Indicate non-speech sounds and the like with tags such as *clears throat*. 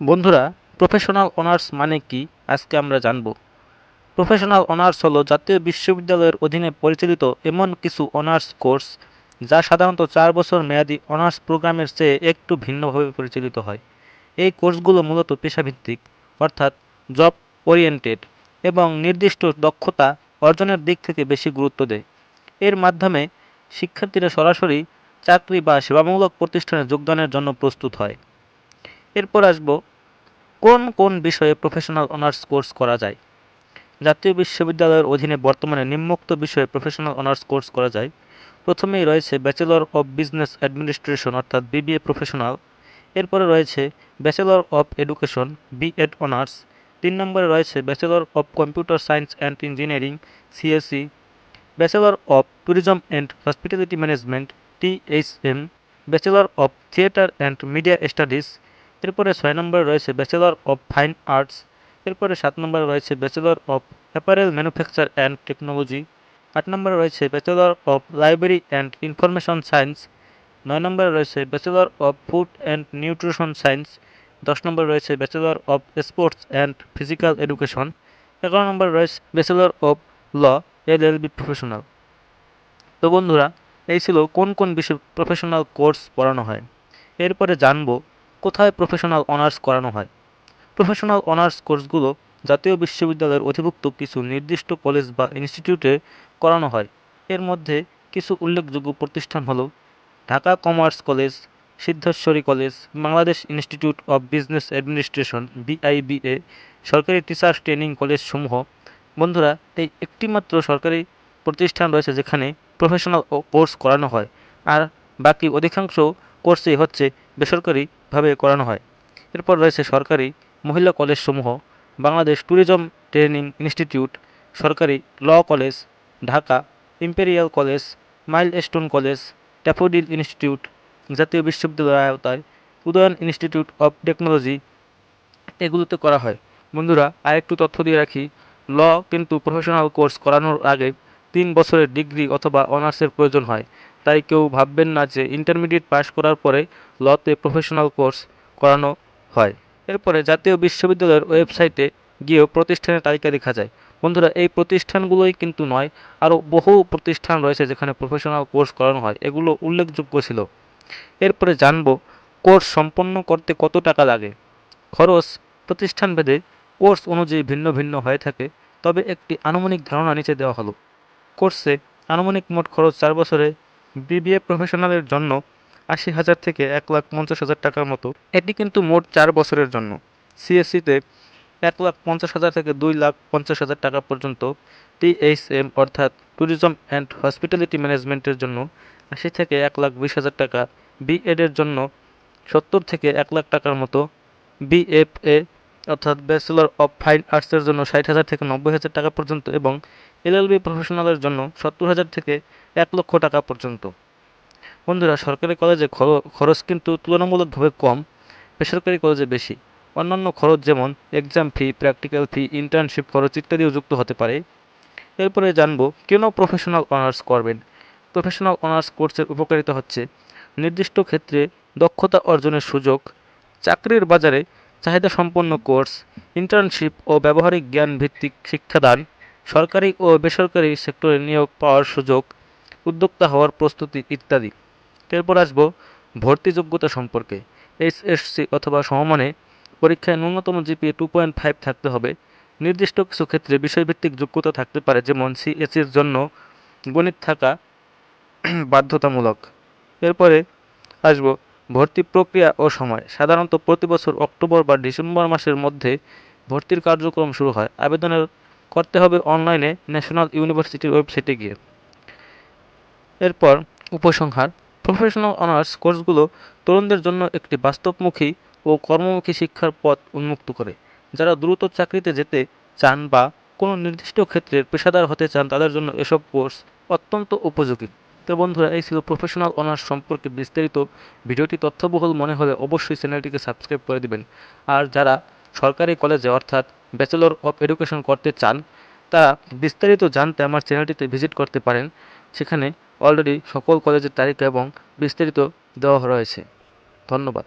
বন্ধুরা professional honours মানে কি? আজকে আমরা জানব। প্রফেশনাল অনার্স হলো জাতীয় বিশ্ববিদ্যালয়ের অধীনে পরিচালিত এমন কিছু অনার্স কোর্স যা সাধারণত চার বছর মেয়াদি অনার্স প্রোগ্রামের চেয়ে একটু ভিন্নভাবে পরিচালিত হয়। এই কোর্সগুলো মূলত পেশাভিত্তিক, অর্থাৎ জব ওরিয়েন্টেড এবং নির্দিষ্ট দক্ষতা অর্জনের দিক থেকে বেশি গুরুত্ব দেয়। এর মাধ্যমে শিক্ষার্থীরা সরাসরি চাকরি বা সেবামূলক প্রতিষ্ঠানে যোগদানের জন্য প্রস্তুত হয়। এরপর আসব, কোন কোন বিষয়ে প্রফেশনাল অনার্স কোর্স করা যায়? জাতীয় বিশ্ববিদ্যালয়ের অধীনে বর্তমানে নিম্নোক্ত বিষয়ে প্রফেশনাল অনার্স কোর্স করা যায়। প্রথমেই রয়েছে ব্যাচেলর অফ বিজনেস অ্যাডমিনিস্ট্রেশন অর্থাৎ বিবিএ প্রফেশনাল এরপরে রয়েছে bachelor of education BEd honours তিন নম্বরে রয়েছে bachelor of computer science and engineering CSC bachelor of tourism and hospitality management THM bachelor of theatre and media studies এরপরে ছয় নম্বরে রয়েছে ব্যাচেলর অফ ফাইন আর্টস এরপরে সাত নম্বরে রয়েছে bachelor of apparel manufacture and technology আট নম্বরে রয়েছে bachelor of library and information science নয় নম্বরে রয়েছে bachelor of food and nutrition science দশ নম্বরে রয়েছে bachelor of sports and physical education এগারো নম্বরে রয়েছে bachelor of law L L B professional তো বন্ধুরা, এই ছিল কোন কোন বিষয়ে প্রফেশনাল কোর্স পড়ানো হয়। এরপরে জানব কোথায় প্রফেশনাল অনার্স করানো হয়? প্রফেশনাল অনার্স কোর্সগুলো জাতীয় বিশ্ববিদ্যালয়ের অধিভুক্ত কিছু নির্দিষ্ট কলেজ বা ইনস্টিটিউটে করানো হয়। এর মধ্যে কিছু উল্লেখযোগ্য প্রতিষ্ঠান হলো Dhaka commerce college, Siddheswari college, Bangladesh institute of business administration, BIBA, সরকারি টিচার্স ট্রেনিং কলেজ সমূহ। বন্ধুরা, এই একটিমাত্র সরকারি প্রতিষ্ঠান রয়েছে যেখানে প্রফেশনাল কোর্স করানো হয়। আর বাকি অধিকাংশ কোর্সই হচ্ছে বেসরকারিভাবে করানো হয়। এরপর রয়েছে সরকারি মহিলা কলেজসমূহ, বাংলাদেশ ট্যুরিজম ট্রেনিং ইনস্টিটিউট সরকারি law college, Dhaka imperial college milestone college Daffodil institute জাতীয় বিশ্ববিদ্যালয়ের আওতায় উদয়ন ইনস্টিটিউট অব টেকনোলজি এগুলোতে করা হয়। বন্ধুরা, আরেকটু তথ্য দিয়ে রাখি, ল কিন্তু প্রফেশনাল কোর্স করানোর আগে তিন বছরের ডিগ্রি অথবা অনার্সের প্রয়োজন হয়। তাই কেউ ভাববেন না যে ইন্টারমিডিয়েট পাশ করার পরে লতে প্রফেশনাল কোর্স করানো হয়। এরপরে জাতীয় বিশ্ববিদ্যালয়ের ওয়েবসাইটে গিয়েও প্রতিষ্ঠানের তালিকা দেখা যায়। বন্ধুরা, এই প্রতিষ্ঠানগুলোই কিন্তু নয়, আরও বহু প্রতিষ্ঠান রয়েছে যেখানে প্রফেশনাল কোর্স করানো হয়। এগুলো উল্লেখযোগ্য ছিল। এরপরে জানব কোর্স সম্পন্ন করতে কত টাকা লাগে? খরচ, প্রতিষ্ঠান ভেদে কোর্স অনুযায়ী ভিন্ন ভিন্ন হয়ে থাকে, তবে একটি আনুমানিক ধারণা নিচে দেওয়া হলো। কোর্সে আনুমানিক মোট খরচ চার বছরে বিবিএ প্রফেশনালের জন্য আশি হাজার থেকে এক লাখ পঞ্চাশ হাজার টাকার মতো। এটি কিন্তু মোট চার বছরের জন্য। সিএসসিতে এক লাখ পঞ্চাশ হাজার থেকে দুই লাখ পঞ্চাশ হাজার টাকা পর্যন্ত টিএইচএম অর্থাৎ ট্যুরিজম অ্যান্ড হসপিটালিটি ম্যানেজমেন্টের জন্য আশি থেকে এক লাখ বিশ হাজার টাকা। বিএডের জন্য সত্তর থেকে এক লাখ টাকার মতো। বিএফএ অর্থাৎ ব্যাচেলর অফ ফাইন আর্টসের জন্য ষাট হাজার থেকে নব্বই হাজার টাকা পর্যন্ত এবং এলএলবি প্রফেশনালের জন্য সত্তর হাজার থেকে এক লক্ষ টাকা পর্যন্ত। বন্ধুরা, সরকারি কলেজে খরচ কিন্তু তুলনামূলকভাবে কম, বেসরকারি কলেজে বেশি। অন্যান্য খরচ যেমন exam fee practical fee internship খরচ ইত্যাদিও যুক্ত হতে পারে। এরপরে জানব, কেন প্রফেশনাল অনার্স করবেন? প্রফেশনাল অনার্স কোর্সের উপকারিতা হচ্ছে নির্দিষ্ট ক্ষেত্রে দক্ষতা অর্জনের সুযোগ, চাকরির বাজারে চাহিদা সম্পন্ন কোর্স ইন্টার্নশিপ ও ব্যবহারিক জ্ঞান ভিত্তিক শিক্ষাদান সরকারি ও বেসরকারি সেক্টরে নিয়োগ পাওয়ার সুযোগ, উদ্যোক্তা হওয়ার প্রস্তুতি ইত্যাদি। এরপর আসব ভর্তি যোগ্যতা সম্পর্কে। এইচএসসি অথবা সমমানে পরীক্ষায় ন্যূনতম জিপিএ টু পয়েন্ট ফাইভ থাকতে হবে। নির্দিষ্ট কিছু ক্ষেত্রে বিষয়ভিত্তিক যোগ্যতা থাকতে পারে, যেমন সিএসসির জন্য গণিত থাকা *clears throat* বাধ্যতামূলক। এরপরে আসব ভর্তি প্রক্রিয়া ও সময়। সাধারণত প্রতি বছর অক্টোবর বা ডিসেম্বর মাসের মধ্যে ভর্তির কার্যক্রম শুরু হয়। আবেদনের করতে হবে অনলাইনে ন্যাশনাল ইউনিভার্সিটির ওয়েবসাইটে গিয়ে। এরপর উপসংহার। প্রফেশনাল অনার্স কোর্সগুলো তরুণদের জন্য একটি বাস্তবমুখী ও কর্মমুখী শিক্ষার পথ উন্মুক্ত করে। যারা দ্রুত চাকরিতে যেতে চান বা কোনো নির্দিষ্ট ক্ষেত্রের পেশাদার হতে চান, তাদের জন্য এসব কোর্স অত্যন্ত উপযোগী। তো বন্ধুরা, এই ছিল প্রফেশনাল অনার্স সম্পর্কে বিস্তারিত ভিডিওটি। তথ্যবহুল মনে হলে অবশ্যই চ্যানেলটিকে সাবস্ক্রাইব করে দিবেন। আর যারা সরকারি কলেজে, অর্থাৎ ব্যাচেলর অফ এডুকেশন করতে চান, তা বিস্তারিত জানতে আমার চ্যানেলটিতে ভিজিট করতে পারেন। সেখানে অলরেডি সকল কলেজের তারিখ এবং বিস্তারিত দেওয়া রয়েছে। ধন্যবাদ।